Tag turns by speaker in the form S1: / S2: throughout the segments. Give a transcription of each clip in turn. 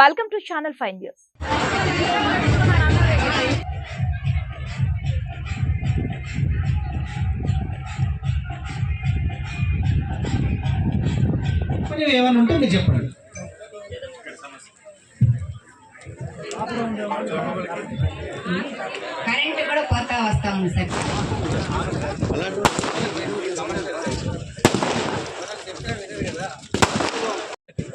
S1: Welcome to channel five news.
S2: మరి ఏమైనా ఉంటే మీరు చెప్పండి.
S3: కరెంట్ కూడా పోతా వస్తా ఉంది sir.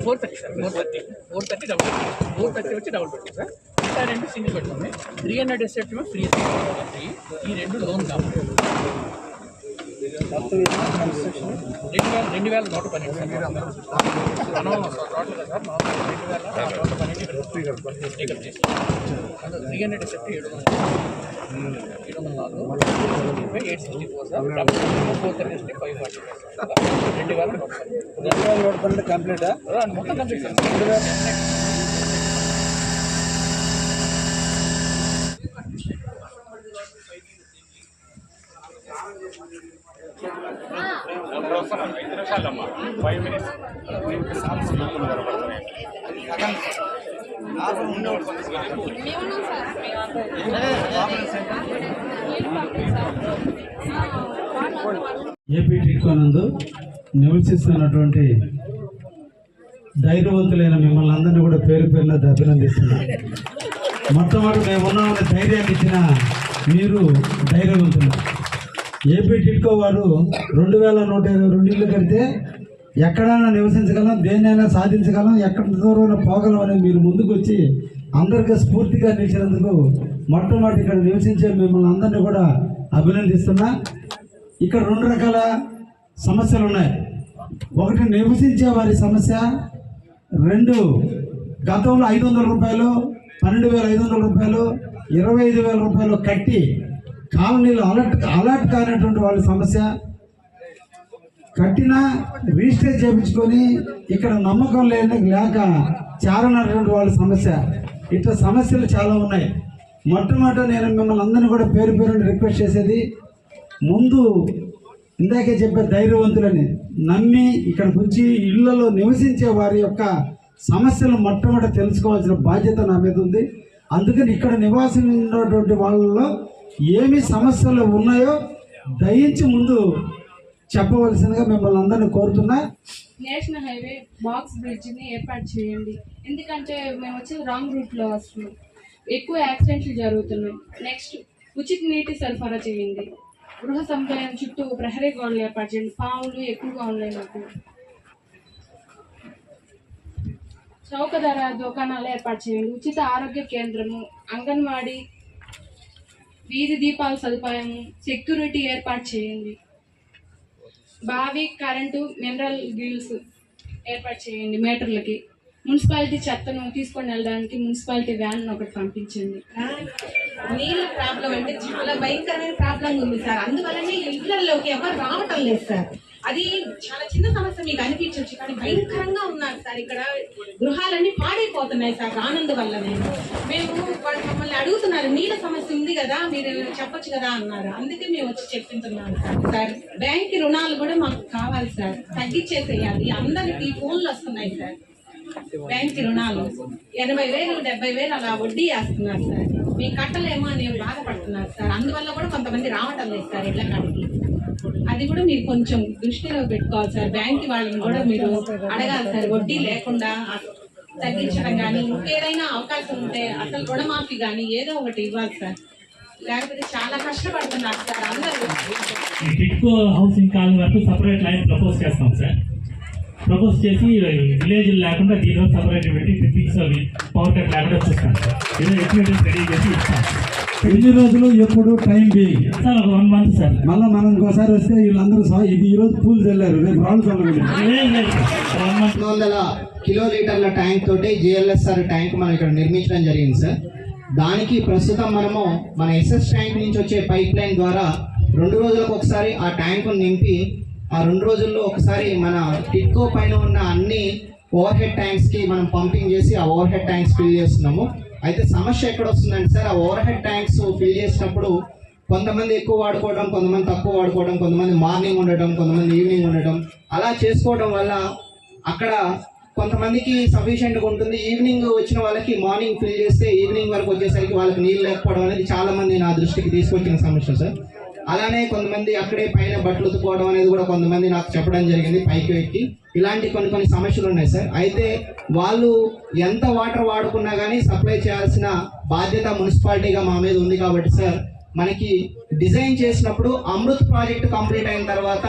S4: Four thirty sir. Four thirty. Four thirty double four thirty వచ్చి డబుల్ ట్వంటీ సార్. మిగతా రెండు సింగిల్ పెట్టుకోండి three hundred SF free free ఈ రెండు లోన్ కావాలి. రెండు వేల నూట పన్నెండు మనం సార్ రెండు వేల నూట పన్నెండు త్రీ హండ్రెడ్ ఏడు ఏడు వందల నాలుగు eight sixty four sir four thirty five forty రెండు వేల నూట పన్నెండు మొత్తం కంప్లీట్ సార్ రెండు వేల
S5: ఏపీ టిట్కోనందు నివసిస్తున్నటువంటి ధైర్యవంతులైన మిమ్మల్ని అందరినీ కూడా పేరు పేరున అభినందిస్తున్నాను. మొట్టమొదటి మేము ఉన్నామని ధైర్యాన్ని ఇచ్చిన మీరు ధైర్యవంతులు. ఏపీ టిట్కో వారు రెండు వేల నూట ఇరవై రెండు ఇళ్ళు కడితే ఎక్కడైనా నివసించగలం దేన్నైనా సాధించగలం ఎక్కడ దూరం పోగలం అని మీరు ముందుకు వచ్చి అందరికీ స్ఫూర్తిగా నిలిచినందుకు మొట్టమొదటి ఇక్కడ నివసించే మిమ్మల్ని అందరినీ కూడా అభినందిస్తున్నా. ఇక్కడ రెండు రకాల సమస్యలు ఉన్నాయి. ఒకటి నివసించే వారి సమస్య రెండు గతంలో ఐదు వందల రూపాయలు పన్నెండు వేల ఐదు వందల రూపాయలు ఇరవై ఐదు వేల రూపాయలు కట్టి కాలనీలు అలర్ట్ అలర్ట్ కానటువంటి వాళ్ళ సమస్య. కట్టినా రిజిస్టర్ చేయించుకొని ఇక్కడ నమ్మకం లేని లేక చేరనటువంటి వాళ్ళ సమస్య. ఇట్లా సమస్యలు చాలా ఉన్నాయి. మొట్టమొదట నేను మిమ్మల్ని అందరినీ కూడా పేరు పేరుని రిక్వెస్ట్ చేసేది ముందు ఇందాకే చెప్పే ధైర్యవంతులని నమ్మి ఇక్కడ గురించి ఇళ్ళలో నివసించే వారి యొక్క సమస్యలు మొట్టమొదట తెలుసుకోవాల్సిన బాధ్యత నా మీద ఉంది. అందుకని ఇక్కడ నివాసం ఉన్నటువంటి వాళ్ళలో ఏమి సమస్యలు ఉన్నాయో దయించి ముందు చెప్పవలసిందిగా మిమ్మల్ని అందరినీ కోరుతున్నా.
S6: నేషనల్ హైవే బాక్స్ బ్రిడ్జ్ని ఏర్పాటు చేయండి. ఎందుకంటే మేము వచ్చి రాంగ్ రూట్లో వస్తున్నాం ఎక్కువ యాక్సిడెంట్లు జరుగుతున్నాయి. నెక్స్ట్ ఉచిత నీటి సరఫరా చేయండి. గృహ సముదాయం చుట్టూ ప్రహరీ గోడలు ఏర్పాటు చేయండి. పాములు ఎక్కువగా ఉన్నాయి మాకు. చౌక ధర దుకాణాలు ఏర్పాటు చేయండి. ఉచిత ఆరోగ్య కేంద్రము అంగన్వాడీ వీధి దీపాల సదుపాయము సెక్యూరిటీ ఏర్పాటు చేయండి. బావి కరెంటు మినరల్ గిల్స్ ఏర్పాటు చేయండి మీటర్లకి. మున్సిపాలిటీ చెత్తను తీసుకొని వెళ్ళడానికి మున్సిపాలిటీ వ్యాన్ ఒకటి పంపించండి.
S3: నీళ్ళ ప్రాబ్లం అంటే చాలా భయంకరమైన ప్రాబ్లం ఉంది సార్. అందువల్లనే ఇళ్ళలోకి ఎవరు రావటం లేదు సార్. అది చాలా చిన్న సమస్య మీకు అనిపించవచ్చు కానీ భయంకరంగా ఉన్నారు సార్. ఇక్కడ గృహాలన్నీ పాడైపోతున్నాయి సార్ రానందు వల్లనే. మేము వాళ్ళు మమ్మల్ని అడుగుతున్నారు నీళ్ళ సమస్య ఉంది కదా మీరు చెప్పొచ్చు కదా అన్నారు. అందుకే మేము వచ్చి చెప్పింటున్నాము సార్. సార్ బ్యాంక్ రుణాలు కూడా మాకు కావాలి సార్. తగ్గించేసేయాలి. అందరికి ఫోన్లు వస్తున్నాయి సార్. బ్యాంక్ రుణాలు. ఎనభై వేలు డెబ్బై వేలు అలా వడ్డీ వేస్తున్నారు సార్. మీ కట్టలేమో అని బాధపడుతున్నారు సార్. అందువల్ల కూడా కొంతమంది రావటం లేదు సార్ ఇళ్ళ కాడికి. అది కూడా మీరు కొంచెం దృష్టిలో పెట్టుకోవాలి సార్. బ్యాంక్ వాళ్ళని కూడా మీరు అడగాలి సార్. వడ్డీ లేకుండా తగ్గించడం కానీ ఇంకేదైనా అవకాశం ఉంటే అసలు రుణమాఫీ కానీ ఏదో ఒకటి ఇవ్వాలి సార్. లేకపోతే చాలా కష్టపడుతున్నారు సార్ అందరూ.
S7: టిట్కో హౌసింగ్ కాలనీ వరకు సపరేట్ లైన్ ప్రపోజ్ చేస్తాం సార్. ప్రపోజ్ చేసి విలేజ్ లేకుండా దీనిలో సపరేట్ పెట్టి ఫిఫ్టీస్ అవి పవర్ కట్ లేకుండా చూస్తాం సార్. ఏదో ఎక్విప్మెంట్ రెడీ చేసి ఇస్తాం.
S5: ఎన్ని రోజులు ఎప్పుడు టైం బీయింగ్
S7: సార్ ఒక వన్ మంత్ సార్.
S5: మళ్ళీ మనం ఇంకోసారి వస్తే వీళ్ళందరూ సా- ఇది ఈ రోజు పూలు చల్లారు. రేపు రాళ్ళు చల్లగలి
S7: లేదు లేదు. వన్ మంత్
S2: వందల కిలోలీటర్ల ట్యాంక్ తోటి జిఎల్ఎస్ఆర్ ట్యాంక్ మనం ఇక్కడ నిర్మించడం జరిగింది సార్. దానికి ప్రస్తుతం మనము మన ఎస్ఎస్ ట్యాంక్ నుంచి వచ్చే పైప్ లైన్ ద్వారా రెండు రోజులకు ఒకసారి ఆ ట్యాంకును నింపి ఆ రెండు రోజుల్లో ఒకసారి మన టిట్కో పైన ఉన్న అన్ని ఓవర్ హెడ్ ట్యాంక్స్కి మనం పంపింగ్ చేసి ఆ ఓవర్ హెడ్ ట్యాంక్స్ ఫిల్ చేస్తున్నాము. అయితే సమస్య ఎక్కడ వస్తుందంటే సార్ ఆ ఓవర్ హెడ్ ట్యాంక్స్ ఫిల్ చేసినప్పుడు కొంతమంది ఎక్కువ వాడుకోవడం కొంతమంది తక్కువ వాడుకోవడం కొంతమంది మార్నింగ్ ఉండటం కొంతమంది ఈవినింగ్ ఉండటం అలా చేసుకోవడం వల్ల అక్కడ కొంతమందికి సఫిషియెంట్గా ఉంటుంది. ఈవినింగ్ వచ్చిన వాళ్ళకి మార్నింగ్ ఫిల్ చేస్తే ఈవినింగ్ వరకు వచ్చేసరికి వాళ్ళకి నీళ్ళు లేకపోవడం అనేది చాలామంది నా దృష్టికి తీసుకొచ్చిన సమస్య సార్. అలానే కొంతమంది అక్కడే పైన బట్టలు ఉతుకోవడం అనేది కూడా కొంతమంది నాకు చెప్పడం జరిగింది పైకి ఎక్కి. ఇలాంటి కొన్ని కొన్ని సమస్యలు ఉన్నాయి సార్. అయితే వాళ్ళు ఎంత వాటర్ వాడుకున్నా కానీ సప్లై చేయాల్సిన బాధ్యత మున్సిపాలిటీగా మా మీద ఉంది కాబట్టి సార్ మనకి డిజైన్ చేసినప్పుడు అమృత్ ప్రాజెక్ట్ కంప్లీట్ అయిన తర్వాత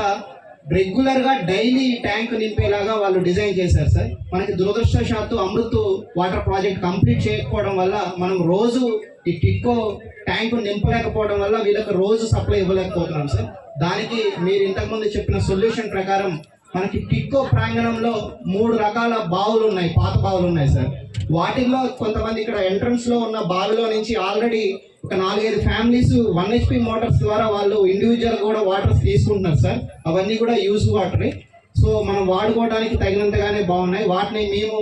S2: రెగ్యులర్గా డైలీ ట్యాంక్ నింపేలాగా వాళ్ళు డిజైన్ చేశారు సార్. మనకి దురదృష్టవశాత్తు అమృత్ వాటర్ ప్రాజెక్ట్ కంప్లీట్ చేయకపోవడం వల్ల మనం రోజు ఈ టిక్కో ట్యాంక్ నింపలేకపోవడం వల్ల వీళ్ళకి రోజు సప్లై ఇవ్వలేకపోతున్నాం సార్. దానికి మీరు ఇంతకుముందు చెప్పిన సొల్యూషన్ ప్రకారం మనకి టిక్కో ప్రాంగణంలో మూడు రకాల బావులు ఉన్నాయి పాత బావులు ఉన్నాయి సార్. వాటిల్లో కొంతమంది ఇక్కడ ఎంట్రన్స్లో ఉన్న బావిలో నుంచి ఆల్రెడీ ఒక నాలుగైదు ఫ్యామిలీస్ వన్ హెచ్పి మోటార్స్ ద్వారా వాళ్ళు ఇండివిజువల్ కూడా వాటర్స్ తీసుకుంటున్నారు సార్ అవన్నీ కూడా యూస్ వాటరే సో మనం వాడుకోవడానికి తగినంతగానే బాగున్నాయి. వాటిని మేము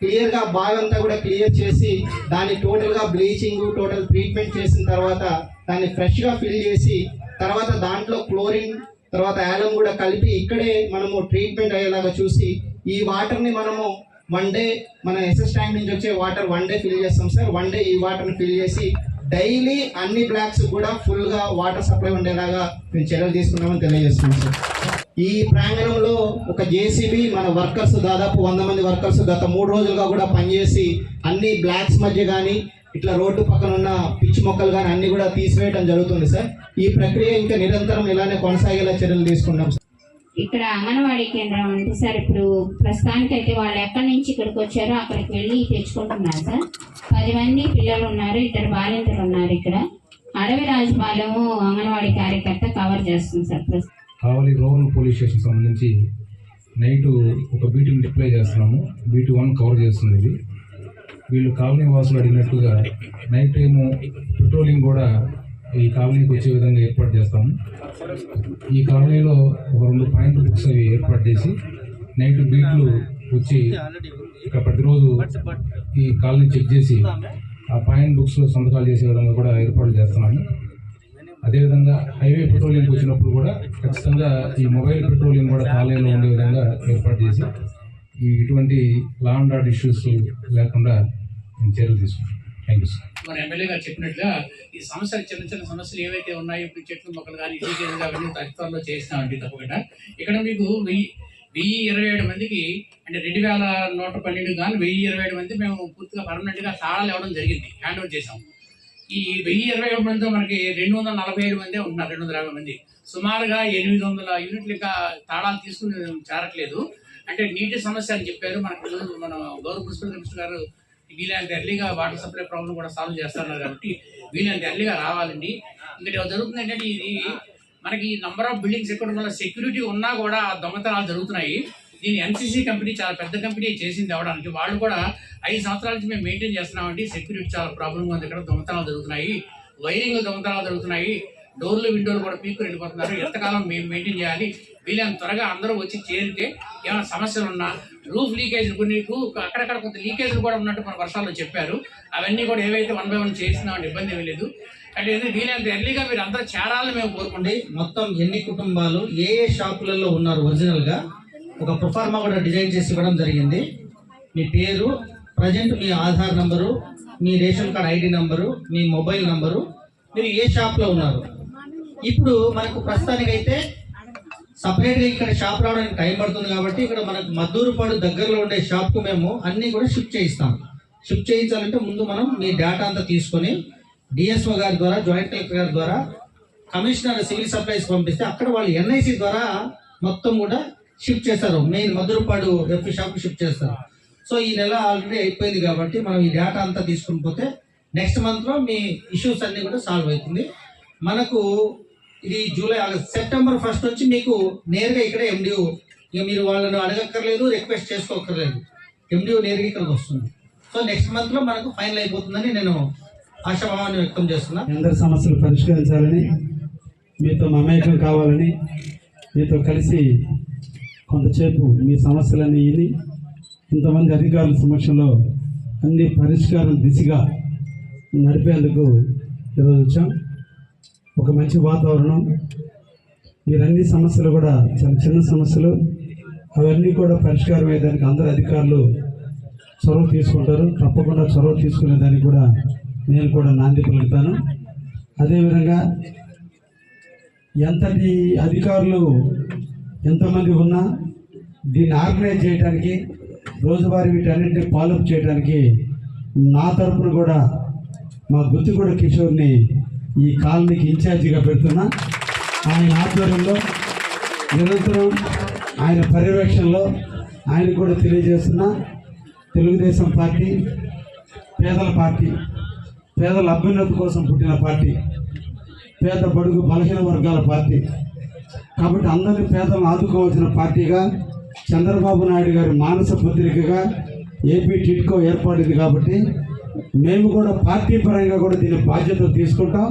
S2: క్లియర్గా బాగంతా కూడా క్లియర్ చేసి దాన్ని టోటల్గా బ్లీచింగ్ టోటల్ ట్రీట్మెంట్ చేసిన తర్వాత దాన్ని ఫ్రెష్గా ఫిల్ చేసి తర్వాత దాంట్లో క్లోరిన్ తర్వాత యాలం కూడా కలిపి ఇక్కడే మనము ట్రీట్మెంట్ అయ్యేలాగా చూసి ఈ వాటర్ని మనము వన్ డే మన ఎస్ఎస్ ట్యాంక్ నుంచి వచ్చే వాటర్ వన్ డే ఫిల్ చేస్తాం సార్ వన్ డే ఈ వాటర్ని ఫిల్ చేసి డైలీ అన్ని బ్లాక్స్ కూడా ఫుల్గా వాటర్ సప్లై ఉండేలాగా మేము చర్యలు తీసుకున్నామని తెలియజేస్తున్నాం సార్. ఈ ప్రాంగణంలో ఒక జేసీబీ మన వర్కర్స్ దాదాపు వంద మంది వర్కర్స్ గత మూడు రోజులుగా కూడా పనిచేసి అన్ని బ్లాక్స్ మధ్య కానీ ఇట్లా రోడ్డు పక్కన ఉన్న పిచ్చి మొక్కలు కానీ అన్ని కూడా తీసివేయడం జరుగుతుంది సార్. ఈ ప్రక్రియ ఇంకా నిరంతరం ఇలానే కొనసాగేలా చర్యలు తీసుకున్నాం సార్.
S1: ఇక్కడ అంగన్వాడీ కేంద్రం అంటే సార్ ఇప్పుడు ప్రస్తుతానికి అయితే వాళ్ళు ఎక్కడి నుంచి ఇక్కడికి వచ్చారో అక్కడికి వెళ్ళి తెచ్చుకుంటున్నారు సార్. పది మంది పిల్లలు ఉన్నారు ఇద్దరు బాలింతలు ఉన్నారు ఇక్కడ. అడవి రాజపాలెము అంగన్వాడీ కార్యకర్త కవర్ చేస్తుంది సార్
S8: కావాలి రూరల్ పోలీస్ స్టేషన్ సంబంధించి నైట్ ఒక బీటీని డిప్లై చేస్తున్నాము. బీటీ వన్ కవర్ చేస్తుంది ఇది. వీళ్ళు కాలనీ వాసులు అడిగినట్టుగా నైట్ టైము పెట్రోలింగ్ కూడా ఈ కాలనీకి వచ్చే విధంగా ఏర్పాటు చేస్తాము. ఈ కాలనీలో ఒక రెండు పాయింట్ బుక్స్ అవి ఏర్పాటు చేసి నైట్ బీట్లు వచ్చి ఇక్కడ ప్రతిరోజు ఈ కాలనీ చెక్ చేసి ఆ పాయింట్ బుక్స్లో సంతకాలు చేసే విధంగా కూడా ఏర్పాటు చేస్తున్నాము. అదేవిధంగా హైవే పెట్రోలింగ్కి వచ్చినప్పుడు కూడా ఖచ్చితంగా ఈ మొబైల్ పెట్రోలింగ్ కూడా కాలేజీలో ఉండే విధంగా ఏర్పాటు చేసి ఈ ఇటువంటి లా అండ్ ఆర్డర్ ఇష్యూస్ లేకుండా మేము చర్యలు తీసుకుంటాం
S4: మన ఎమ్మెల్యే గారు చెప్పినట్లుగా ఈ సమస్యలు చిన్న చిన్న సమస్యలు ఏవైతే ఉన్నాయో ఇప్పుడు చెట్లు మొక్కలు కానీ లీకేజ్ అవన్నీ తత్వాల్లో చేస్తామండి తప్పకుండా. ఇక్కడ మీకు వెయ్యి వెయ్యి ఇరవై ఏడు మందికి అంటే రెండు వేల నూట పన్నెండు కానీ వెయ్యి ఇరవై ఏడు మంది మేము పూర్తిగా పర్మనెంట్గా తాళాలు ఇవ్వడం జరిగింది హ్యాండ్ ఓవర్ చేసాము ఈ వెయ్యి ఇరవై ఏడు మందితో మనకి రెండు వందల నలభై ఏడు మంది ఉంటున్నారు రెండు వందల యాభై మంది. సుమారుగా ఎనిమిది వందల యూనిట్లు ఇంకా తాళాలు తీసుకుని చేరట్లేదు. అంటే నీటి సమస్య అని చెప్పారు మనకు మన గౌరవ మున్సిపల్ కమిషనర్ గారు వీలైనంత ఎర్లీగా వాటర్ సప్లై ప్రాబ్లం కూడా సాల్వ్ చేస్తున్నారు కాబట్టి వీలైనంత ఎర్లీగా రావాలండి. ఇంకా జరుగుతుంది ఏంటంటే ఇది మనకి నంబర్ ఆఫ్ బిల్డింగ్స్ ఎక్కడ వల్ల సెక్యూరిటీ ఉన్నా కూడా దొంగతనాలు జరుగుతున్నాయి. దీని ఎన్సీసీ కంపెనీ చాలా పెద్ద కంపెనీ చేసింది అవడానికి. వాళ్ళు కూడా ఐదు సంవత్సరాల నుంచి మేము మెయింటైన్ చేస్తున్నామండి. సెక్యూరిటీ చాలా ప్రాబ్లంగా ఉంది. ఇక్కడ దొంగతనాలు జరుగుతున్నాయి. వైరింగ్ దొంగతనాలు జరుగుతున్నాయి. డోర్లు విండోలు కూడా పీక్కు వెళ్ళిపోతున్నారు ఎంతకాలం మేము మెయింటైన్ చేయాలి? వీళ్ళని త్వరగా అందరూ వచ్చి చేరితే ఏమైనా సమస్యలు ఉన్నా రూఫ్ లీకేజ్ కొన్ని అక్కడక్కడ కొంత లీకేజ్లు కూడా ఉన్నట్టు మన వర్షాల్లో చెప్పారు. అవన్నీ కూడా ఏవైతే వన్ బై వన్ చేసినామని ఇబ్బంది ఏమీ లేదు. అంటే ఇది వీలైనంత ఎర్లీగా మీరు అందరూ చేరాలని మేము కోరుకుంటే?
S9: మొత్తం ఎన్ని కుటుంబాలు ఏ ఏ షాపులలో ఉన్నారు ఒరిజినల్గా? ఒక ప్రొఫార్మా కూడా డిజైన్ చేసి ఇవ్వడం జరిగింది. మీ పేరు ప్రజెంట్ మీ ఆధార్ నంబరు మీ రేషన్ కార్డ్ ఐడి నంబరు మీ మొబైల్ నంబరు మీరు ఏ షాప్లో ఉన్నారు? ఇప్పుడు మనకు ప్రస్తుతానికైతే సపరేట్గా ఇక్కడ షాప్ రావడానికి టైం పడుతుంది కాబట్టి ఇక్కడ మనకు మద్దూరుపాడు దగ్గరలో ఉండే షాప్కు మేము అన్ని కూడా షిఫ్ట్ చేయిస్తాం. షిఫ్ట్ చేయించాలంటే ముందు మనం మీ డేటా అంతా తీసుకొని డిఎస్ఓ గారి ద్వారా జాయింట్ కలెక్టర్ గారి ద్వారా కమిషనర్ సివిల్ సప్లైస్ పంపిస్తే అక్కడ వాళ్ళు ఎన్ఐసి ద్వారా మొత్తం కూడా షిఫ్ట్ చేస్తారు. Main Madhurapadu F shop shift చేస్తారు. సో ఈ నెల ఆల్రెడీ అయిపోయింది కాబట్టి మనం ఈ డేటా అంతా తీసుకుని పోతే నెక్స్ట్ మంత్లో మీ ఇష్యూస్ అన్నీ కూడా సాల్వ్ అవుతుంది. మనకు ఇది జూలై ఆగస్ట్ సెప్టెంబర్ ఫస్ట్ నుంచి మీకు నేరుగా ఇక్కడ ఎండిఓ ఇక మీరు వాళ్ళను అడగక్కర్లేదు రిక్వెస్ట్ చేసుకోక్కర్లేదు. ఎండిఓ నేరుగా ఇక్కడికి వస్తుంది. సో నెక్స్ట్ మంత్లో మనకు ఫైనల్ అయిపోతుందని నేను ఆశాభావాన్ని వ్యక్తం చేస్తున్నా.
S5: అందరి సమస్యలు పరిష్కరించాలని మీతో మమేకం కావాలని మీతో కలిసి కొంతసేపు మీ సమస్యలన్నీ ఇది ఇంతమంది అధికారుల సమక్షంలో అన్ని పరిష్కారం దిశగా నడిపేందుకు ఈరోజు వచ్చాం. ఒక మంచి వాతావరణం. మీరు సమస్యలు కూడా చాలా చిన్న సమస్యలు అవన్నీ కూడా పరిష్కారం అయ్యేదానికి అందరు అధికారులు చొరవ తీసుకుంటారు. తప్పకుండా చొరవ తీసుకునే దానికి కూడా నేను కూడా నాంది పలుకుతాను. అదేవిధంగా ఎంతటి అధికారులు ఎంతమంది ఉన్నా దీన్ని ఆర్గనైజ్ చేయడానికి రోజువారీ వీటన్నింటినీ ఫాలోఅప్ చేయడానికి నా తరపున కూడా మా గుత్తిగూడ కిషోర్ని ఈ కాలనీకి ఇన్ఛార్జిగా పెడుతున్నా. ఆయన ఆధ్వర్యంలో నిరంతరం ఆయన పర్యవేక్షణలో ఆయన కూడా తెలియజేస్తున్న. తెలుగుదేశం పార్టీ పేదల పార్టీ పేదల అభ్యున్నతి కోసం పుట్టిన పార్టీ పేద బడుగు బలహీన వర్గాల పార్టీ. కాబట్టి అందరినీ పేదలను ఆదుకోవాల్సిన పార్టీగా చంద్రబాబు నాయుడు గారి మానస పత్రికగా ఏపీ టిడ్కో ఏర్పడింది కాబట్టి మేము కూడా పార్టీ పరంగా కూడా దీని బాధ్యత తీసుకుంటాం.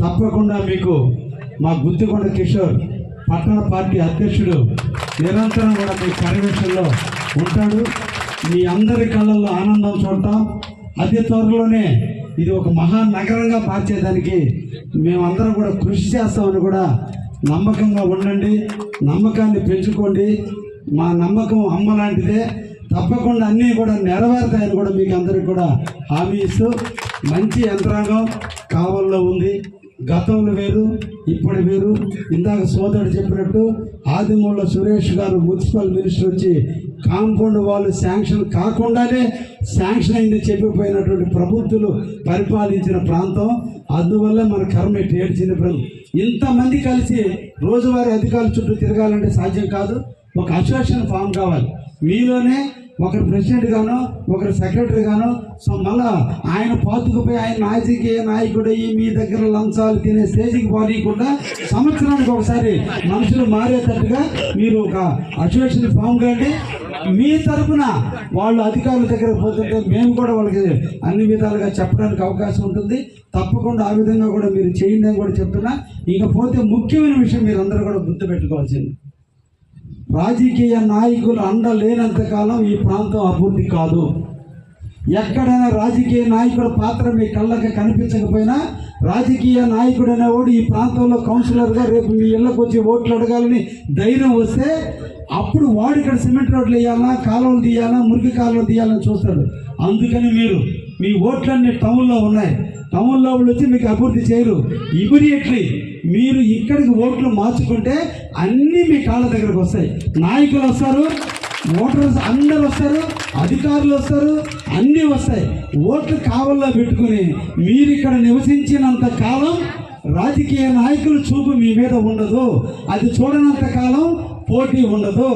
S5: తప్పకుండా మీకు మా గుత్తికొండ కిషోర్ పట్టణ పార్టీ అధ్యక్షుడు నిరంతరం కూడా మీ పర్యవేక్షణలో ఉంటాడు. మీ అందరి కళ్ళల్లో ఆనందం చూడటం అతి త్వరలోనే ఇది ఒక మహానగరంగా మార్చేదానికి మేమందరం కూడా కృషి చేస్తామని కూడా నమ్మకంగా ఉండండి. నమ్మకాన్ని పెంచుకోండి. మా నమ్మకం అమ్మ లాంటిదే. తప్పకుండా అన్నీ కూడా నెరవేరుతాయని కూడా మీకు అందరికి కూడా హామీ ఇస్తూ మంచి యంత్రాంగం కావల్లో ఉంది. గతంలో వేరు ఇప్పుడు వేరు. ఇందాక సోదరుడు చెప్పినట్టు ఆదిమూల సురేష్ గారు మున్సిపల్ మినిస్టర్ వచ్చి కాంపౌండ్ వాళ్ళు శాంక్షన్ కాకుండానే శాంక్షన్ అయింది చెప్పిపోయినటువంటి ప్రభుత్వాలు పరిపాలించిన ప్రాంతం. అందువల్ల మన కర్మ ఏడ్చిన ఏడ్చింది ప్రభు ఇంతమంది కలిసి రోజువారీ అధికారుల చుట్టూ తిరగాలంటే సాధ్యం కాదు. ఒక అసోసియేషన్ ఫామ్ కావాలి. మీలోనే ఒకరు ప్రెసిడెంట్ గాను ఒకరు సెక్రటరీ గాను. సో మళ్ళా ఆయన పాతుకుపోయి ఆయన రాజకీయ నాయకుడు అయ్యి మీ దగ్గర లంచాలు తినే స్టేజ్కి పోనీయకుండా సంవత్సరానికి ఒకసారి మనుషులు మారేటట్టుగా మీరు ఒక అసోసియేషన్ ఫామ్ కండి మీ తరఫున వాళ్ళు అధికారుల దగ్గర పోతుంటే మేము కూడా వాళ్ళకి అన్ని విధాలుగా చెప్పడానికి అవకాశం ఉంటుంది. తప్పకుండా ఆ విధంగా కూడా మీరు చేయండి అని కూడా చెప్తున్నా. ఇకపోతే ముఖ్యమైన విషయం మీరు అందరూ కూడా గుర్తుపెట్టుకోవాల్సింది. రాజకీయ నాయకులు అండ లేనంతకాలం ఈ ప్రాంతం అభివృద్ధి కాదు. ఎక్కడైనా రాజకీయ నాయకుల పాత్ర మీ కళ్ళకి కనిపించకపోయినా రాజకీయ నాయకుడు అనేవాడు ఈ ప్రాంతంలో కౌన్సిలర్గా రేపు మీ ఇళ్ళకు వచ్చి ఓట్లు అడగాలని ధైర్యం వస్తే అప్పుడు వాడు ఇక్కడ సిమెంట్ రోడ్లు వేయాలా కాలువలు తీయాలా మురికి కాలువలు తీయాలని చూస్తాడు. అందుకని మీరు మీ ఓట్లన్నీ టౌన్లో ఉన్నాయి. టౌన్లో వాళ్ళు వచ్చి మీకు అభివృద్ధి చేయరు. ఇమీడియట్లీ మీరు ఇక్కడికి ఓట్లు మార్చుకుంటే అన్నీ మీ కాళ్ళ దగ్గరకు వస్తాయి. నాయకులు వస్తారు ఓటర్స్ అందరు వస్తారు అధికారులు వస్తారు అన్నీ వస్తాయి. ఓట్లు కావల్లో పెట్టుకుని మీరు ఇక్కడ నివసించినంత కాలం రాజకీయ నాయకులు చూపు మీ మీద ఉండదు. అది చూడనంత కాలం పోటీ ఉండదు.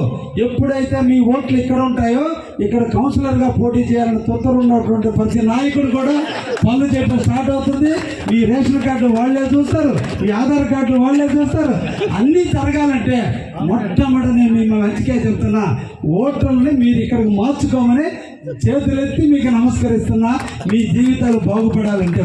S5: ఎప్పుడైతే మీ ఓట్లు ఇక్కడ ఉంటాయో ఇక్కడ కౌన్సిలర్గా పోటీ చేయాలని తొత్తరు ఉన్నటువంటి ప్రతి నాయకుడు కూడా పనులు చేయడం స్టార్ట్ అవుతుంది. మీ రేషన్ కార్డు వాళ్ళే చూస్తారు మీ ఆధార్ కార్డు వాళ్ళే చూస్తారు. అన్నీ జరగాలంటే మొట్టమొదటి నేను మీ మంచిగా చెప్తున్నా ఓటర్లని మీరు ఇక్కడికి మార్చుకోమని చేతులెత్తి మీకు నమస్కరిస్తున్నా. మీ జీవితాలు బాగుపడాలంటే